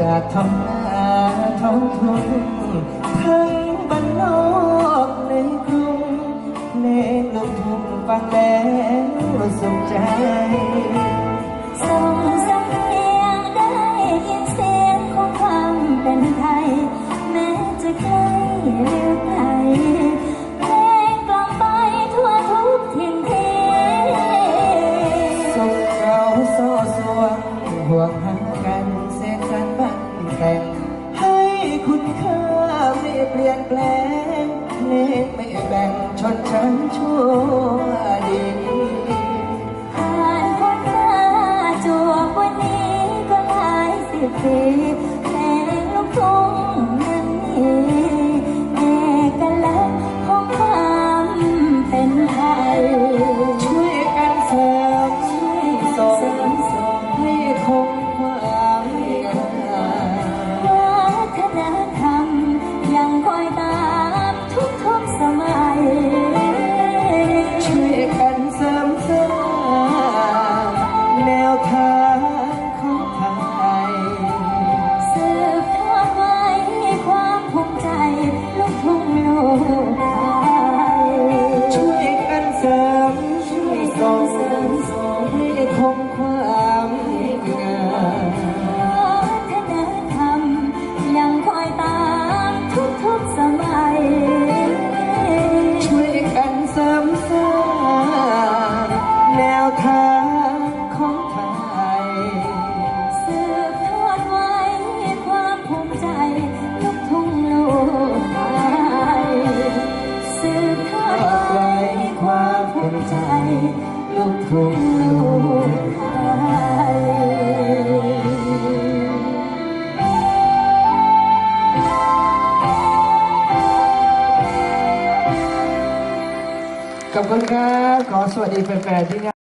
จากท้องนาท้องทุ่งทั้งบ้านนอกในกรุงเพลงลูกทุ่งฟังแล้วสุขใจส่งสำเนียงได้ยินเสียงของความเป็นไทย แม้จะใกล้หรือไกลเพลงกล่อมไปทั่วทุกถิ่นที่สุขเราโซ่สวงห่วงหา ให้คุณค่าไม่เปลี่ยนแปลงเลงไม่แบ่งชนชั้นชั่วดีผ่านพ้นมาจวบวันนี้ก็หลายสิบปีเพลงลูกทุ่งนั้นมีเอกลักษณ์ของความเป็นไทยางของไทยสืบทอดไว้ความภูมิใจลูกทุ่งลูกไทยช่วยกันเสริมช่วยส่งให้คงความ ลูกทุ่งลูกไทยขอบคุณครับ ขอสวัสดีแฟนๆที่